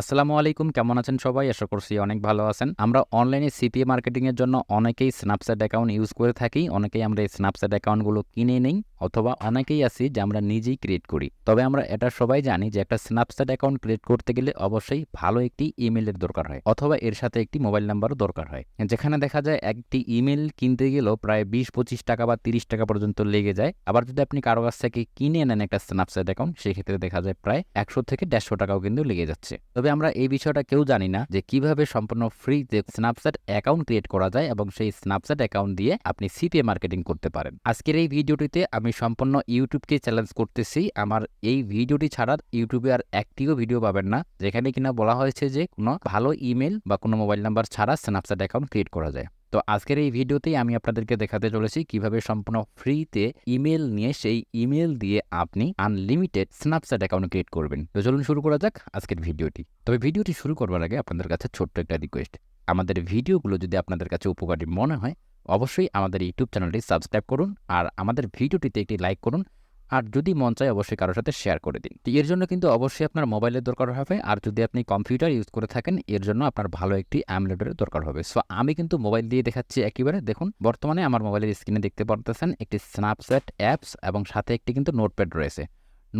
আসসালামু আলাইকুম, কেমন আছেন সবাই? আশা করছি অনেক ভালো আছেন। আমরা অনলাইনে সিপিএ মার্কেটিংয়ের জন্য অনেকেই স্ন্যাপচ্যাট অ্যাকাউন্ট ইউজ করে থাকি, অনেকেই আমরা এই স্ন্যাপচ্যাট অ্যাকাউন্টগুলো কিনে নেই। অথবা অনেকেই আছি যে আমরা নিজেই ক্রিয়েট করি। তবে আমরা এটা সবাই জানি যে একটা স্ন্যাপচ্যাট অ্যাকাউন্ট ক্রিয়েট করতে গেলে অবশ্যই ভালো একটি ইমেলের দরকার হয়, অথবা এর সাথে একটি মোবাইল নাম্বারও দরকার হয়। যেখানে দেখা যায় একটি ইমেল কিনতে গেলেও প্রায় বিশ পঁচিশ টাকা বা তিরিশ টাকা পর্যন্ত লেগে যায়। আবার যদি আপনি কারও কাছ থেকে কিনে নেন একটা স্ন্যাপচ্যাট অ্যাকাউন্ট সেক্ষেত্রে দেখা যায় প্রায় একশো থেকে দেড়শো টাকাও কিন্তু লেগে যাচ্ছে। তবে আমরা এই বিষয়টা কেউ জানি না যে কীভাবে সম্পূর্ণ ফ্রিতে স্ন্যাপচ্যাট অ্যাকাউন্ট ক্রিয়েট করা যায় এবং সেই স্ন্যাপচ্যাট অ্যাকাউন্ট দিয়ে আপনি সিপিএ মার্কেটিং করতে পারেন। আজকের এই ভিডিওটিতে আমি সম্পূর্ণ ইউটিউবকে চ্যালেঞ্জ করতেছি। আমার এই ভিডিওটি ছাড়া ইউটিউবে আর একটিও ভিডিও পাবেন না, যেখানে কিনা বলা হয়েছে যে কোনো ভালো ইমেল বা কোনো মোবাইল নাম্বার ছাড়া স্ন্যাপচ্যাট অ্যাকাউন্ট ক্রিয়েট করা যায়। তো আজকের এই ভিডিওতেই আমি আপনাদেরকে দেখাতে চলেছি কীভাবে সম্পূর্ণ ফ্রিতে ইমেল নিয়ে সেই ইমেল দিয়ে আপনি আনলিমিটেড স্ন্যাপচ্যাট অ্যাকাউন্ট ক্রিয়েট করবেন। তো চলুন শুরু করা যাক আজকের ভিডিওটি। তবে ভিডিওটি শুরু করবার আগে আপনাদের কাছে ছোট্ট একটা রিকোয়েস্ট আমাদের ভিডিওগুলো যদি আপনাদের কাছে উপকারী মনে হয় অবশ্যই আমাদের ইউটিউব চ্যানেলটি সাবস্ক্রাইব করুন আর আমাদের ভিডিওটিতে একটি লাইক করুন। আর যদি মন চায় অবশ্যই কারোর সাথে শেয়ার করে দিন। তো এর জন্য কিন্তু অবশ্যই আপনার মোবাইলের দরকার হবে। আর যদি আপনি কম্পিউটার ইউজ করে থাকেন, এর জন্য আপনার ভালো একটি অ্যামলেটের দরকার হবে। সো আমি কিন্তু মোবাইল দিয়ে দেখাচ্ছি একেবারে। দেখুন, বর্তমানে আমার মোবাইলের স্ক্রিনে দেখতে পারতেছেন একটি স্ন্যাপচ্যাট অ্যাপস এবং সাথে একটি কিন্তু নোটপ্যাড রয়েছে।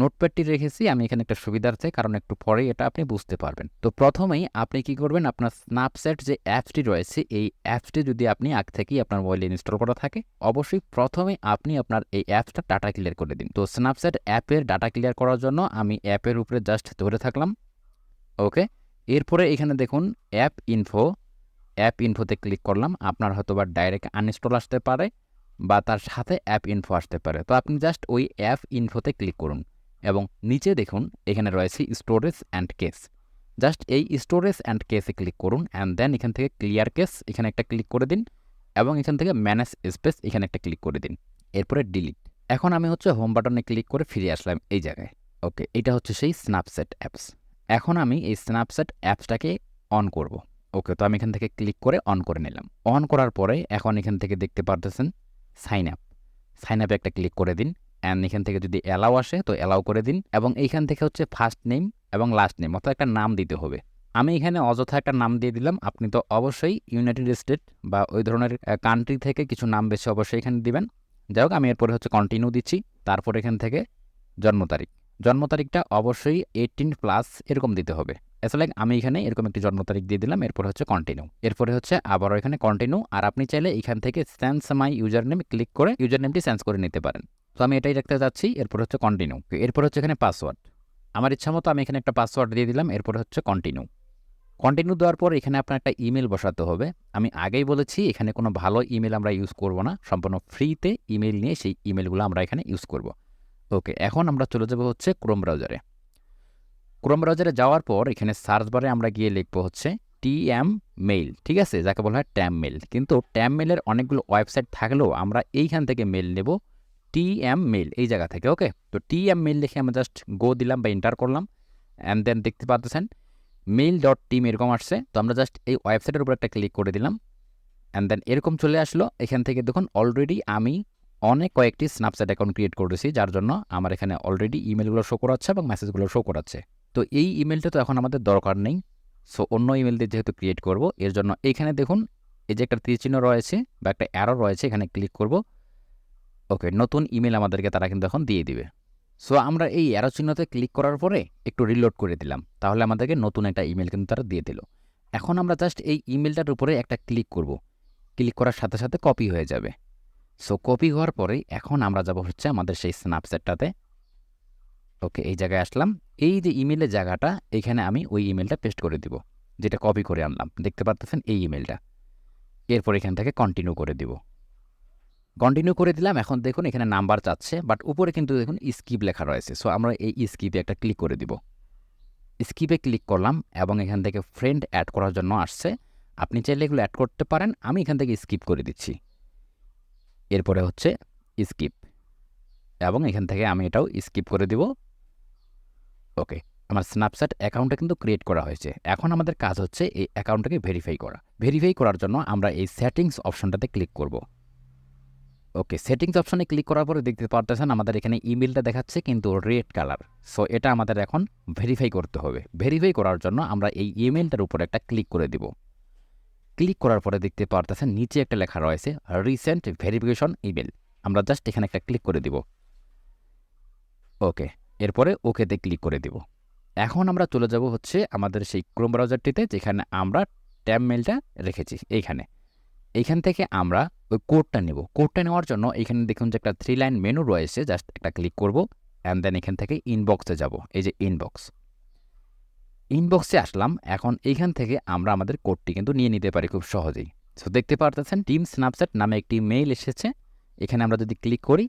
নোটপ্যাডটি রেখেছি, আমি এখানে একটা সুবিধার্থে কারণ একটু পরেই এটা আপনি বুঝতে পারবেন। তো প্রথমেই আপনি কি করবেন, আপনার স্ন্যাপচ্যাট যে অ্যাপসটি রয়েছে, এই অ্যাপসটি যদি আপনি আগ থেকেই আপনার মোবাইলে ইনস্টল করা থাকে, অবশ্যই প্রথমে আপনি আপনার এই অ্যাপসটা ডাটা ক্লিয়ার করে দিন। তো স্ন্যাপচ্যাট অ্যাপের ডাটা ক্লিয়ার করার জন্য আমি অ্যাপের উপরে জাস্ট ধরে থাকলাম, ওকে? এরপরে এখানে দেখুন, অ্যাপ ইনফো অ্যাপ ইনফোতে ক্লিক করলাম, আপনার হয়তো বা ডাইরেক্ট আনইনস্টল আসতে পারে, বা তার সাথে অ্যাপ ইনফো আসতে পারে। তো আপনি জাস্ট ওই অ্যাপ ইনফোতে ক্লিক করুন। এবং নিচে দেখুন, এখানে রয়েছে স্টোরেজ অ্যান্ড কেস জাস্ট এই স্টোরেজ অ্যান্ড কেসে ক্লিক করুন অ্যান্ড দেন এখান থেকে ক্লিয়ার কেস এখানে একটা ক্লিক করে দিন এবং এখান থেকে ম্যানেজ স্পেস এখানে একটা ক্লিক করে দিন। এরপরে ডিলিট এখন আমি হচ্ছে হোম বাটনে ক্লিক করে ফিরে আসলাম এই জায়গায়। ওকে এটা হচ্ছে সেই স্ন্যাপচ্যাট অ্যাপস এখন আমি এই স্ন্যাপচ্যাট অ্যাপসটাকে অন করব। ওকে তো আমি এখান থেকে ক্লিক করে অন করে নিলাম। অন করার পরে এখন এখান থেকে দেখতে পারতেছেন সাইন আপ সাইন আপে একটা ক্লিক করে দিন। অ্যান্ড এখান থেকে যদি অ্যালাউ আসে, তো অ্যালাউ করে দিন। এবং এইখান থেকে হচ্ছে ফার্স্ট নেম এবং লাস্ট নেম অর্থাৎ একটা নাম দিতে হবে। আমি এখানে অযথা একটা নাম দিয়ে দিলাম। আপনি তো অবশ্যই ইউনাইটেড স্টেট বা ওই ধরনের কান্ট্রি থেকে কিছু নাম বেছে অবশ্যই এখানে দিবেন। যাই হোক, আমি এরপরে হচ্ছে কন্টিনিউ দিচ্ছি। তারপর এখান থেকে জন্ম তারিখ। জন্ম তারিখটা অবশ্যই এইটিন প্লাস এরকম দিতে হবে। লাইক আমি এখানে এরকম একটি জন্ম তারিখ দিয়ে দিলাম। এরপরে হচ্ছে কন্টিনিউ এরপরে হচ্ছে আবারও এখানে কন্টিনিউ আর আপনি চাইলে এখান থেকে sense my user name click করে ইউজার নেমটি সেন্স করে নিতে পারেন। তো আমি এটাই রাখতে যাচ্ছি, এরপর হচ্ছে কন্টিনিউ এরপর হচ্ছে এখানে পাসওয়ার্ড আমার ইচ্ছা মতো আমি এখানে একটা পাসওয়ার্ড দিয়ে দিলাম, এরপর হচ্ছে কন্টিনিউ কন্টিনিউ দেওয়ার পর এখানে আপনার একটা ইমেল বসাতে হবে। আমি আগেই বলেছি, এখানে কোনো ভালো ইমেল আমরা ইউজ করব না। সম্পূর্ণ ফ্রিতে ইমেল নিয়ে সেই ইমেলগুলো আমরা এখানে ইউজ করব। ওকে, এখন আমরা চলে যাব হচ্ছে ক্রোম ব্রাউজারে ক্রোম ব্রাউজারে যাওয়ার পর এখানে সার্চ বারে আমরা গিয়ে লিখব হচ্ছে টি এম মেইল ঠিক আছে? যাকে বলা হয় ট্যাম মেল কিন্তু ট্যাম মেলের অনেকগুলো ওয়েবসাইট থাকলেও আমরা এইখান থেকে মেল নেব। টি এম মেল এই জায়গা থেকে ওকে তো টি এম মেল লিখে আমরা জাস্ট গো দিলাম বা এন্টার করলাম অ্যান্ড দেন দেখতে পাচ্ছেন মেইল ডট টিম এরকম আসছে, তো আমরা জাস্ট এই ওয়েবসাইটের উপর একটা ক্লিক করে দিলাম অ্যান্ড দেন এরকম চলে আসলো, এখান থেকে দেখুন অলরেডি আমি অনেক কয়েকটি স্ন্যাপচ্যাট অ্যাকাউন্ট ক্রিয়েট করেছি, যার জন্য আমার এখানে অলরেডি ইমেলগুলো শো করাচ্ছে এবং মেসেজগুলো শো করাচ্ছে। তো এই ইমেলটা তো এখন আমাদের দরকার নেই সো অন্য ইমেল দিয়ে যেহেতু ক্রিয়েট করব, এর জন্য এখানে দেখুন, এই যে একটা তীরচিহ্ন রয়েছে বা একটা অ্যারো রয়েছে, এখানে ক্লিক করব ওকে, নতুন ইমেল আমাদেরকে তারা কিন্তু এখন দিয়ে দিবে। সো আমরা এই অ্যারো চিহ্নতে ক্লিক করার পরে একটু রিলোড করে দিলাম। তাহলে আমাদেরকে নতুন একটা ইমেল কিন্তু তারা দিয়ে দিল। এখন আমরা জাস্ট এই ইমেলটার উপরে একটা ক্লিক করব। ক্লিক করার সাথে সাথে কপি হয়ে যাবে। সো কপি হওয়ার পরে এখন আমরা যাব হচ্ছে আমাদের সেই স্ন্যাপচ্যাটটাতে ওকে, এই জায়গায় আসলাম। এই যে ইমেলের জায়গাটা, এখানে আমি ওই ইমেলটা পেস্ট করে দিব। যেটা কপি করে আনলাম। দেখতে পাচ্ছেন এই ইমেলটা। এরপর এখান থেকে কন্টিনিউ করে দিব। কন্টিনিউ করে দিলাম। এখন দেখুন এখানে নাম্বার চাচ্ছে বাট উপরে কিন্তু দেখুন স্কিপ লেখা রয়েছে। সো আমরা এই স্কিপে একটা ক্লিক করে দিব। স্কিপে ক্লিক করলাম এবং এখান থেকে ফ্রেন্ড অ্যাড করার জন্য আসছে। আপনি চাইলে এগুলো অ্যাড করতে পারেন। আমি এখান থেকে স্কিপ করে দিচ্ছি। এরপরে হচ্ছে স্কিপ এবং এখান থেকে আমি এটাও স্কিপ করে দিব। ওকে আমার স্ন্যাপচ্যাট অ্যাকাউন্টটা কিন্তু ক্রিয়েট করা হয়েছে। এখন আমাদের কাজ হচ্ছে এই অ্যাকাউন্টটাকে ভেরিফাই করা। ভেরিফাই করার জন্য আমরা এই সেটিংস অপশনটাতে ক্লিক করব। ওকে সেটিংস অপশনে ক্লিক করার পরে দেখতে পারতেছেন আমাদের এখানে ইমেলটা দেখাচ্ছে কিন্তু রেড কালার সো এটা আমাদের এখন ভেরিফাই করতে হবে। ভেরিফাই করার জন্য আমরা এই ইমেলটার উপর একটা ক্লিক করে দিব। ক্লিক করার পরে দেখতে পারতেছেন নিচে একটা লেখা রয়েছে রিসেন্ট ভেরিফিকেশন ইমেল আমরা জাস্ট এখানে একটা ক্লিক করে দিব। ওকে, এরপরে ওকেতে ক্লিক করে দিব। এখন আমরা চলে যাব হচ্ছে আমাদের সেই ক্রোম ব্রাউজারটিতে যেখানে আমরা ট্যাব মেলটা রেখেছি, এইখানে। এইখান থেকে আমরা ওই কোডটা নেব। কোডটা নেওয়ার জন্য এখানে দেখুন যে একটা থ্রি লাইন মেনু রয়েছে জাস্ট একটা ক্লিক করব অ্যান্ড দেন এখান থেকে ইনবক্সে যাব, এই যে ইনবক্স ইনবক্সে আসলাম, এখন এইখান থেকে আমরা আমাদের কোডটি কিন্তু নিয়ে নিতে পারি খুব সহজেই। সো দেখতে পারতেছেন টিম স্ন্যাপচ্যাট নামে একটি মেইল এসেছে, এখানে আমরা যদি ক্লিক করি,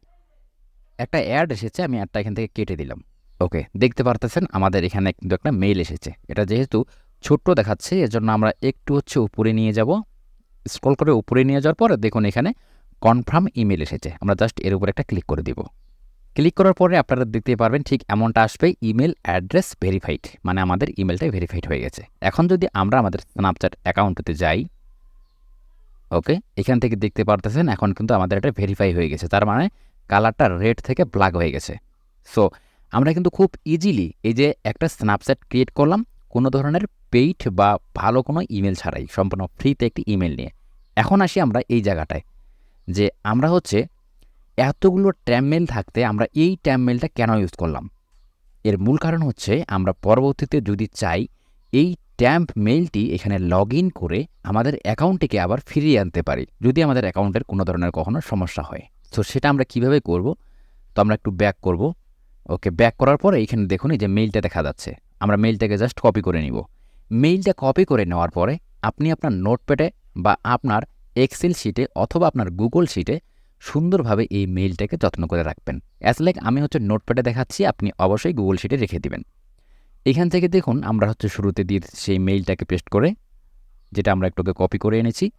একটা অ্যাড এসেছে, আমি অ্যাডটা এখান থেকে কেটে দিলাম। ওকে দেখতে পারতেছেন, আমাদের এখানে কিন্তু একটা মেইল এসেছে। এটা যেহেতু ছোট্ট দেখাচ্ছে, এজন্য আমরা একটু হচ্ছে উপরে নিয়ে যাব। স্ক্রল করে উপরে নিয়ে যাওয়ার পরে দেখুন এখানে কনফার্ম ইমেল এসেছে। আমরা জাস্ট এর উপর একটা ক্লিক করে দিব। ক্লিক করার পরে আপনারা দেখতে পারবেন ঠিক এমনটা আসবে ইমেল অ্যাড্রেস ভেরিফাইড মানে আমাদের ইমেলটা ভেরিফাইড হয়ে গেছে। এখন যদি আমরা আমাদের স্ন্যাপচ্যাট অ্যাকাউন্টতে যাই ওকে এখান থেকে দেখতে পারতেছেন এখন কিন্তু আমাদের এটা ভেরিফাই হয়ে গেছে। তার মানে কালারটা রেড থেকে ব্ল্যাক হয়ে গেছে। সো আমরা কিন্তু খুব ইজিলি এই যে একটা স্ন্যাপচ্যাট ক্রিয়েট করলাম, কোনো ধরনের পেইড বা ভালো কোনো ইমেল ছাড়াই, সম্পূর্ণ ফ্রিতে একটি ইমেল নিয়ে। এখন আসি আমরা এই জায়গাটায়, যে আমরা হচ্ছে এতগুলো ট্যাম মেল থাকতে আমরা এই ট্যাম মেলটা কেন ইউজ করলাম? এর মূল কারণ হচ্ছে আমরা পরবর্তীতে যদি চাই এই ট্যাম্প মেইলটি এখানে লগ ইন করে আমাদের অ্যাকাউন্টটিকে আবার ফিরিয়ে আনতে পারি, যদি আমাদের অ্যাকাউন্টের কোনো ধরনের কখনো সমস্যা হয়। তো সেটা আমরা কীভাবে করব? তো আমরা একটু ব্যাক করব। ওকে, ব্যাক করার পরে এখানে দেখুন এই যে মেইলটা দেখা যাচ্ছে। আমরা মেইলটাকে জাস্ট কপি করে নিব। মেইলটা কপি করে নেওয়ার পরে আপনি আপনার নোটপ্যাডে বা আপনার এক্সেল শিটে অথবা আপনার গুগল শিটে সুন্দরভাবে এই মেইলটাকে যত্ন করে রাখবেন। অ্যাজ লাইক আমি হচ্ছে নোটপ্যাডে দেখাচ্ছি, আপনি অবশ্যই গুগল শিটে রেখে দিবেন। এখান থেকে দেখুন, আমরা হচ্ছে শুরুতে দিয়ে সেই মেইলটাকে পেস্ট করে, যেটা আমরা একটুকে কপি করে এনেছি।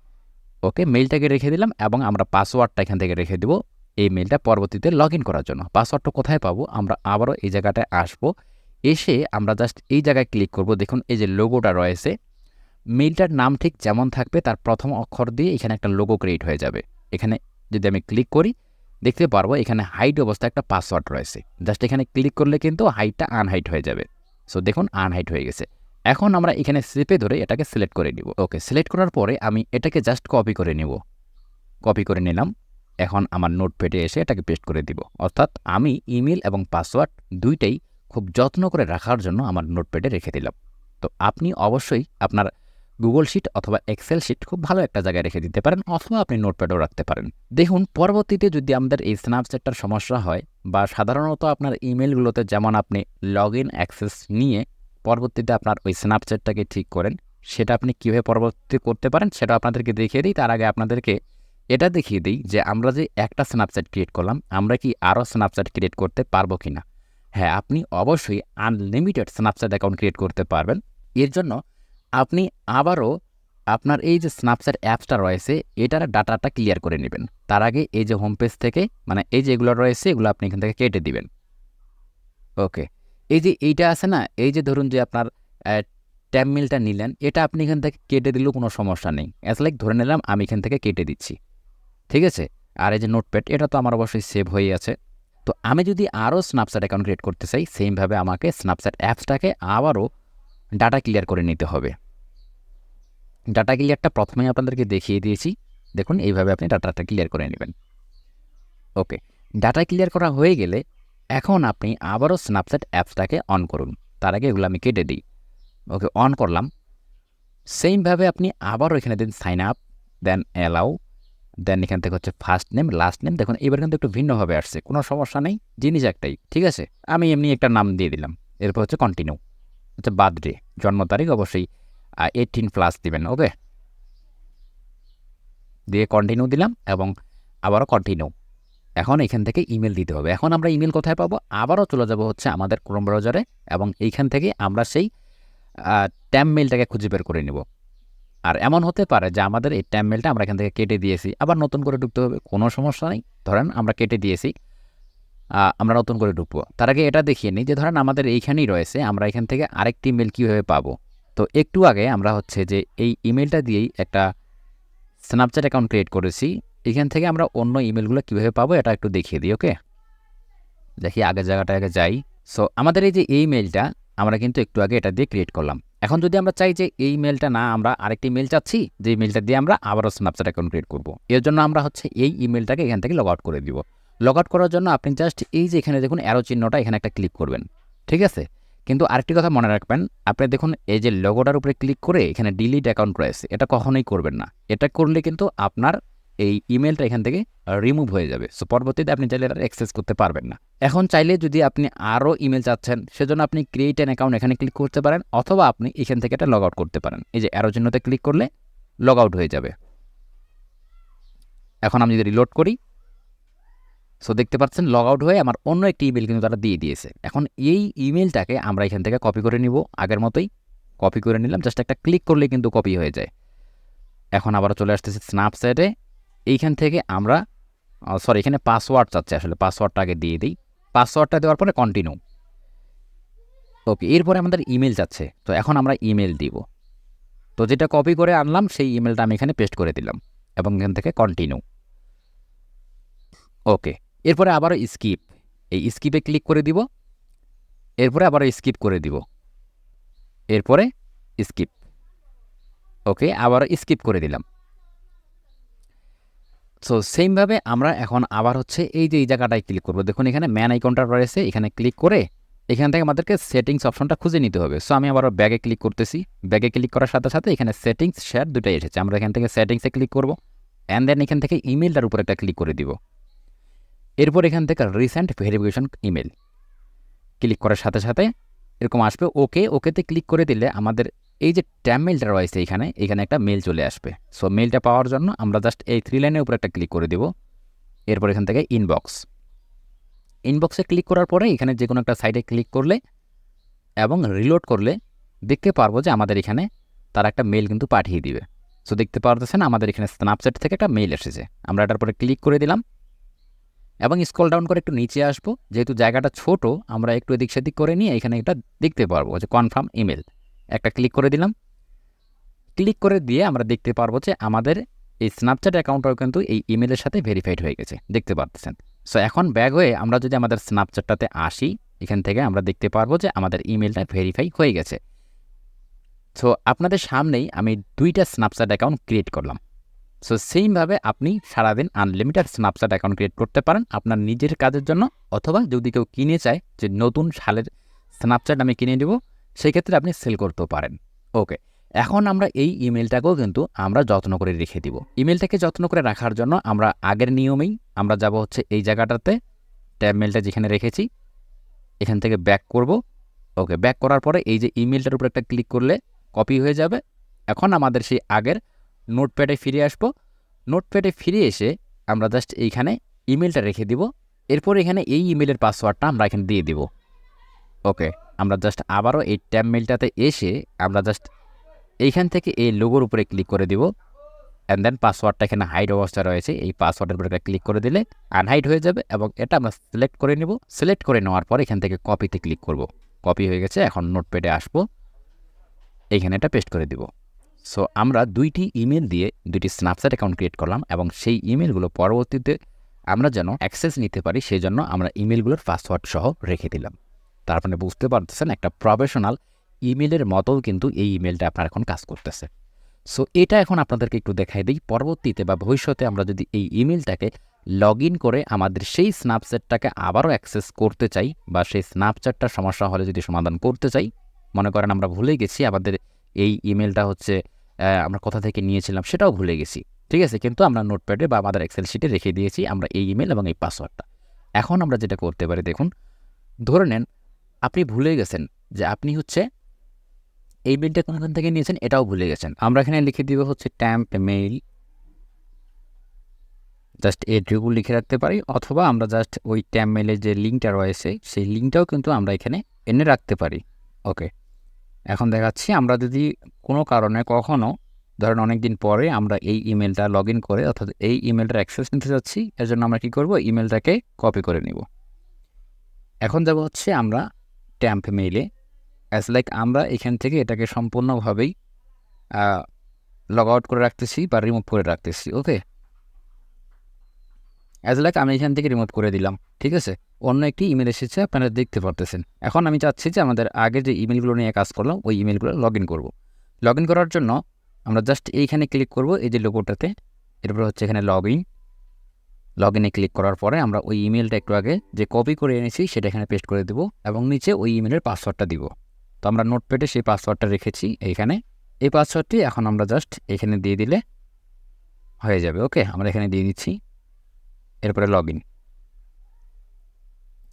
ওকে, মেইলটাকে রেখে দিলাম এবং আমরা পাসওয়ার্ডটা এখান থেকে রেখে দেবো। এই মেইলটা পরবর্তীতে লগ করার জন্য। পাসওয়ার্ডটা কোথায় পাবো? আমরা আবারও এই জায়গাটায় আসব। এসে আমরা জাস্ট এই জায়গায় ক্লিক করব। দেখুন, এই যে লোগোটা রয়েছে মেইলটার নাম ঠিক যেমন থাকবে, তার প্রথম অক্ষর দিয়ে এখানে একটা লোগো ক্রিয়েট হয়ে যাবে। এখানে যদি আমি ক্লিক করি, দেখতে পারব এখানে হাইট অবস্থায় একটা পাসওয়ার্ড রয়েছে। জাস্ট এখানে ক্লিক করলে কিন্তু হাইটটা আনহাইট হয়ে যাবে। সো দেখুন আনহাইট হয়ে গেছে। এখন আমরা এখানে স্লিপে ধরে এটাকে সিলেক্ট করে নিব। ওকে সিলেক্ট করার পরে আমি এটাকে জাস্ট কপি করে নিব। কপি করে নিলাম। এখন আমার নোট নোটপ্যাডে এসে এটাকে পেস্ট করে দিব। অর্থাৎ আমি ইমেল এবং পাসওয়ার্ড দুইটাই খুব যত্ন করে রাখার জন্য আমার নোটপ্যাডে রেখে দিলাম। তো আপনি অবশ্যই আপনার গুগল শিট অথবা এক্সেল শিট খুব ভালো একটা জায়গায় রেখে দিতে পারেন অথবা আপনি নোটপ্যাডও রাখতে পারেন। দেখুন, পরবর্তীতে যদি আমাদের এই স্ন্যাপচ্যাটটার সমস্যা হয় বা সাধারণত আপনার ইমেলগুলোতে যেমন আপনি লগ ইন অ্যাক্সেস নিয়ে পরবর্তীতে আপনার ওই স্ন্যাপচ্যাটটাকে ঠিক করেন, সেটা আপনি কীভাবে পরবর্তী করতে পারেন সেটা আপনাদেরকে দেখিয়ে দিই। তার আগে আপনাদেরকে এটা দেখিয়ে দিই যে আমরা যে একটা স্ন্যাপচ্যাট ক্রিয়েট করলাম, আমরা কি আরও স্ন্যাপচ্যাট ক্রিয়েট করতে পারব কি না হ্যাঁ আপনি অবশ্যই আনলিমিটেড স্ন্যাপচ্যাট অ্যাকাউন্ট ক্রিয়েট করতে পারবেন। এর জন্য আপনি আবারও আপনার এই যে স্ন্যাপচ্যাট অ্যাপসটা রয়েছে, এটার ডাটাটা ক্লিয়ার করে নেবেন। তার আগে এই যে হোম পেজ থেকে মানে এই যে এগুলো রয়েছে, এগুলো আপনি এখান থেকে কেটে দিবেন। ওকে এই যে এইটা আছে না, এই যে ধরুন যে আপনার ট্যাব মিলটা নিলেন, এটা আপনি এখান থেকে কেটে দিলেও কোনো সমস্যা নেই। অ্যাজ লাইক ধরে নিলাম, আমি এখান থেকে কেটে দিচ্ছি। ঠিক আছে? আর এই যে নোটপ্যাড এটা তো আমার অবশ্যই সেভ হয়ে আছে। তো আমি যদি আরও স্ন্যাপচ্যাট অ্যাকাউন্ট ক্রিয়েট করতে চাই সেমভাবে আমাকে স্ন্যাপচ্যাট অ্যাপসটাকে আবারও ডাটা ক্লিয়ার করে নিতে হবে। ডাটা ক্লিয়ারটা প্রথমেই আপনাদেরকে দেখিয়ে দিয়েছি। দেখুন, এইভাবে আপনি ডাটাটা ক্লিয়ার করে নেবেন। ওকে ডাটা ক্লিয়ার করা হয়ে গেলে এখন আপনি আবারও স্ন্যাপচ্যাট অ্যাপসটাকে অন করুন। তার আগে এগুলো আমি কেটে দিই। ওকে অন করলাম। সেমভাবে আপনি আবারও এখানে দিন sign up then allow then এখান থেকে হচ্ছে ফার্স্ট নেম লাস্ট নেম দেখুন, এবার কিন্তু একটু ভিন্নভাবে আসছে। কোনো সমস্যা নেই, জিনিস একটাই, ঠিক আছে? আমি এমনি একটা নাম দিয়ে দিলাম। এরপর হচ্ছে কন্টিনিউ হচ্ছে বার্থডে জন্ম তারিখ অবশ্যই এইটিন প্লাস দিবেন ওকে দিয়ে কন্টিনিউ দিলাম এবং আবারও কন্টিনিউ এখন এখান থেকে ইমেল দিতে হবে। এখন আমরা ইমেল কোথায় পাবো? আবারও চলে যাব হচ্ছে আমাদের ক্রোম ব্রাউজারে এবং এইখান থেকে আমরা সেই ট্যাম মেলটাকে খুঁজে বের করে নিব। আর এমন হতে পারে যে আমাদের এই ট্যাম মেলটা আমরা এখান থেকে কেটে দিয়েছি। আবার নতুন করে ঢুকতে হবে, কোনো সমস্যা নেই। ধরেন আমরা কেটে দিয়েছি আমরা নতুন করে ঢুকবো। তার আগে এটা দেখিয়ে নিই যে ধরেন আমাদের এইখানেই রয়েছে, আমরা এখান থেকে আরেকটি ইমেল কীভাবে পাবো? তো একটু আগে আমরা হচ্ছে যে এই ইমেলটা দিয়েই একটা স্ন্যাপচ্যাট অ্যাকাউন্ট ক্রিয়েট করেছি। এখান থেকে আমরা অন্য ইমেলগুলো কীভাবে পাবো এটা একটু দেখিয়ে দিই, ওকে? দেখি আগের জায়গাটা আগে যাই। সো আমাদের এই যে এই মেলটা আমরা কিন্তু একটু আগে এটা দিয়ে ক্রিয়েট করলাম। এখন যদি আমরা চাই যে এই মেলটা না, আমরা আরেকটি মেল চাচ্ছি, যে মেলটা দিয়ে আমরা আবারও স্ন্যাপচ্যাট অ্যাকাউন্ট ক্রিয়েট করব। এর জন্য আমরা হচ্ছে এই ইমেলটাকে এখান থেকে লগ আউট করে দিব। লগ আউট করার জন্য আপনি জাস্ট এই যে এখানে দেখুন অ্যারো চিহ্নটা এখানে একটা ক্লিক করবেন। ঠিক আছে? কিন্তু আরেকটি কথা মনে রাখবেন, আপনি দেখুন এই যে লগোটার উপরে ক্লিক করে এখানে ডিলিট অ্যাকাউন্ট রয়েছে। এটা কখনোই করবেন না। এটা করলে কিন্তু আপনার এই ইমেলটা এখান থেকে রিমুভ হয়ে যাবে। সো পরবর্তীতে আপনি চাইলে এটা অ্যাক্সেস করতে পারবেন না। এখন চাইলে যদি আপনি আরও ইমেল চাচ্ছেন, সেজন্য আপনি ক্রিয়েট অ্যান অ্যাকাউন্ট এখানে ক্লিক করতে পারেন, অথবা আপনি এখান থেকে এটা লগ আউট করতে পারেন। এই যে অ্যারো চিহ্নতে ক্লিক করলে লগ আউট হয়ে যাবে। এখন আমি যদি রিলোড করি সো দেখতে পাচ্ছেন লগ আউট হয়ে আমার অন্য একটি ইমেল কিন্তু তারা দিয়ে দিয়েছে। এখন এই ইমেলটাকে আমরা এখান থেকে কপি করে নিব, আগের মতোই কপি করে নিলাম জাস্ট একটা ক্লিক করলে কিন্তু কপি হয়ে যায়। এখন আবার চলে আসতেছে স্ন্যাপচ্যাটে এইখান থেকে আমরা সরি এখানে পাসওয়ার্ড চাচ্ছে আসলে পাসওয়ার্ডটা আগে দিয়ে দিই। পাসওয়ার্ডটা দেওয়ার পরে কন্টিনিউ ওকে এরপরে আমাদের ইমেল যাচ্ছে। তো এখন আমরা ইমেল দিব। তো যেটা কপি করে আনলাম, সেই ইমেলটা আমি এখানে পেস্ট করে দিলাম এবং এখান থেকে কন্টিনিউ ওকে এরপরে আবারও স্কিপ এই স্কিপে ক্লিক করে দিব। এরপরে আবারও স্কিপ করে দিব। এরপরে স্কিপ ওকে আবারও স্কিপ করে দিলাম। সো সেমভাবে আমরা এখন আবার হচ্ছে এই যে, এই জায়গাটায় ক্লিক করব। দেখুন, এখানে ম্যান আইকনটা রয়েছে, এখানে ক্লিক করে এখান থেকে আমাদেরকে সেটিংস অপশনটা খুঁজে নিতে হবে। সো আমি আবারও ব্যাগে ক্লিক করতেছি। ব্যাগে ক্লিক করার সাথে সাথে এখানে সেটিংস শেয়ার দুটাই এসেছে। আমরা এখান থেকে সেটিংসে ক্লিক করব অ্যান্ড দেন এখান থেকে ইমেলটার উপর একটা ক্লিক করে দিব। এরপর এখান থেকে রিসেন্ট ভেরিফিকেশন ইমেল ক্লিক করার সাথে সাথে এরকম আসবে। ওকে ওকেতে ক্লিক করে দিলে আমাদের এই যে ট্যাম মেলটা রয়েছে এখানে এখানে একটা মেল চলে আসবে। সো মেলটা পাওয়ার জন্য আমরা জাস্ট এই থ্রি লাইনের উপর একটা ক্লিক করে দেব। এরপর এখান থেকে ইনবক্স ইনবক্সে ক্লিক করার পরে এখানে যে কোনো একটা সাইটে ক্লিক করলে এবং রিলোড করলে দেখতে পারব যে আমাদের এখানে তারা একটা মেল কিন্তু পাঠিয়ে দিবে। সো দেখতে পারতেছেন আমাদের এখানে স্ন্যাপচ্যাট থেকে একটা মেল এসেছে। আমরা এটার পরে ক্লিক করে দিলাম। এবং স্কল ডাউন করে একটু নিচে আসব। যেহেতু জায়গাটা ছোট, আমরা একটু এদিক সেদিক করে নিয়ে এখানে এটা দেখতে পারব যে কনফার্ম ইমেল একটা ক্লিক করে দিলাম। ক্লিক করে দিয়ে আমরা দেখতে পারব যে আমাদের এই স্ন্যাপচ্যাট অ্যাকাউন্টটাও কিন্তু এই ইমেলের সাথে ভেরিফাইড হয়ে গেছে। দেখতে পাচ্ছেন সো এখন ব্যাগ হয়ে আমরা যদি আমাদের স্ন্যাপচ্যাটটাতে আসি, এখান থেকে আমরা দেখতে পারব যে আমাদের ইমেলটা ভেরিফাই হয়ে গেছে। সো আপনাদের সামনেই আমি দুইটা স্ন্যাপচ্যাট অ্যাকাউন্ট ক্রিয়েট করলাম। সো সেইমভাবে আপনি সারাদিন আনলিমিটেড স্ন্যাপচ্যাট অ্যাকাউন্ট ক্রিয়েট করতে পারেন আপনার নিজের কাজের জন্য, অথবা যদি কেউ কিনে চায় যে নতুন সালের স্ন্যাপচ্যাট আমি কিনে দেবো সেক্ষেত্রে আপনি সেল করতেও পারেন। ওকে এখন আমরা এই ইমেলটাকেও কিন্তু আমরা যত্ন করে রেখে দিব। ইমেলটাকে যত্ন করে রাখার জন্য আমরা আগের নিয়মেই আমরা যাব হচ্ছে এই জায়গাটাতে ট্যাব মেলটা যেখানে রেখেছি, এখান থেকে ব্যাক করব। ওকে ব্যাক করার পরে এই যে ইমেলটার উপর একটা ক্লিক করলে কপি হয়ে যাবে। এখন আমাদের সেই আগের নোটপ্যাডে ফিরে আসব। নোটপ্যাডে ফিরে এসে আমরা জাস্ট এইখানে ইমেলটা রেখে দিব। এরপর এখানে এই ইমেলের পাসওয়ার্ডটা আমরা এখানে দিয়ে দিব। ওকে আমরা জাস্ট আবারও এই ট্যাব মেলটাতে এসে আমরা জাস্ট এইখান থেকে এই লোগোর উপরে ক্লিক করে দিব অ্যান্ড দেন পাসওয়ার্ডটা এখানে হাইড অবস্থা রয়েছে। এই পাসওয়ার্ডের উপরে ক্লিক করে দিলে আনহাইড হয়ে যাবে এবং এটা আমরা সিলেক্ট করে নেব। সিলেক্ট করে নেওয়ার পর এখান থেকে কপিতে ক্লিক করব। কপি হয়ে গেছে, এখন নোটপ্যাডে আসব। এইখানে এটা পেস্ট করে দিব। সো আমরা দুইটি ইমেল দিয়ে দুইটি স্ন্যাপচ্যাট অ্যাকাউন্ট ক্রিয়েট করলাম এবং সেই ইমেলগুলো পরবর্তীতে আমরা যেন অ্যাক্সেস নিতে পারি সেই জন্য আমরা ইমেলগুলোর পাসওয়ার্ড সহ রেখে দিলাম। তার মানে বুঝতে পারতেছেন, একটা প্রফেশনাল ইমেলের মতোও কিন্তু এই ইমেলটা আপনার এখন কাজ করতেছে। সো এটা এখন আপনাদেরকে একটু দেখাই দিই। পরবর্তীতে বা ভবিষ্যতে আমরা যদি এই ইমেলটাকে লগ ইন করে আমাদের সেই স্ন্যাপচ্যাটটাকে আবারও অ্যাক্সেস করতে চাই বা সেই স্ন্যাপচ্যাটটার সমস্যা হলে যদি সমাধান করতে চাই, মনে করেন আমরা ভুলে গেছি, আমাদের এই ইমেলটা হচ্ছে আমরা কোথা থেকে নিয়েছিলাম সেটাও ভুলে গেছি। ঠিক আছে? কিন্তু আমরা নোটপ্যাডে বা আমাদের এক্সেল শিটে রেখে দিয়েছি আমরা এই ইমেল এবং এই পাসওয়ার্ডটা এখন আমরা যেটা করতে পারি, দেখুন, ধরে নেন আপনি ভুলে গেছেন যে আপনি হচ্ছে এই মেলটা কোনখান থেকে নিয়েছেন এটাও ভুলে গেছেন। আমরা এখানে লিখে দিব হচ্ছে ট্যাম্প মেইল জাস্ট এটুকু লিখে রাখতে পারি অথবা আমরা জাস্ট ওই ট্যাম্প মেলের যে লিঙ্কটা রয়েছে সেই লিঙ্কটাও কিন্তু আমরা এখানে এনে রাখতে পারি। ওকে এখন দেখাচ্ছি আমরা যদি কোনো কারণে কখনও ধরেন অনেক দিন পরে আমরা এই ইমেলটা লগ ইন করে অর্থাৎ এই ইমেলটার অ্যাক্সেস নিতে যাচ্ছি, এর জন্য আমরা কী করব? ইমেলটাকে কপি করে নিব। এখন যাব হচ্ছে আমরা ট্যাম্প মেইলে অ্যাজ লাইক আমরা এখান থেকে এটাকে সম্পূর্ণভাবেই লগ আউট করে রাখতেছি বা রিমুভ করে রাখতেছি ওকে অ্যাজ লাইক আমি এখান থেকে রিমুভ করে দিলাম, ঠিক আছে? অন্য একটি ইমেল এসেছে, আপনারা দেখতে পারতেছেন। এখন আমি চাচ্ছি যে আমাদের আগে যে ইমেলগুলো নিয়ে কাজ করলাম, ওই ইমেলগুলো লগ ইন করব। লগ ইন করার জন্য আমরা জাস্ট এইখানে ক্লিক করব, এই যে লোগোটাতে এরপর হচ্ছে এখানে লগ ইন লগ ইনে ক্লিক করার পরে আমরা ওই ইমেলটা একটু আগে যে কপি করে এনেছি সেটা এখানে পেস্ট করে দেবো এবং নিচে ওই ইমেলের পাসওয়ার্ডটা দিব। তো আমরা নোটপ্যাডে সেই পাসওয়ার্ডটা রেখেছি এইখানে। এই পাসওয়ার্ডটি এখন আমরা জাস্ট এখানে দিয়ে দিলে হয়ে যাবে ওকে আমরা এখানে দিয়ে দিচ্ছি। এরপরে লগ ইন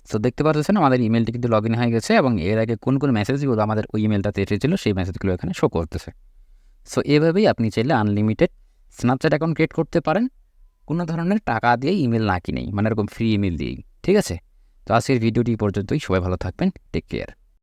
সো দেখতে পাচ্ছেন আমাদের ইমেলটি কিন্তু লগ ইন হয়ে গেছে এবং এর আগে কোন কোন মেসেজগুলো আমাদের ওই ইমেলটাতে এসেছিল সেই মেসেজগুলো এখানে শো করতেছে। সো এভাবেই আপনি চাইলে আনলিমিটেড স্ন্যাপচ্যাট অ্যাকাউন্ট ক্রিয়েট করতে পারেন। কোনো ধরনের টাকা দিয়ে ইমেল না কিনেই মানে এরকম ফ্রি ইমেল দিয়েই, ঠিক আছে? তো আজকের ভিডিওটি পর্যন্তই, সবাই ভালো থাকবেন টেক কেয়ার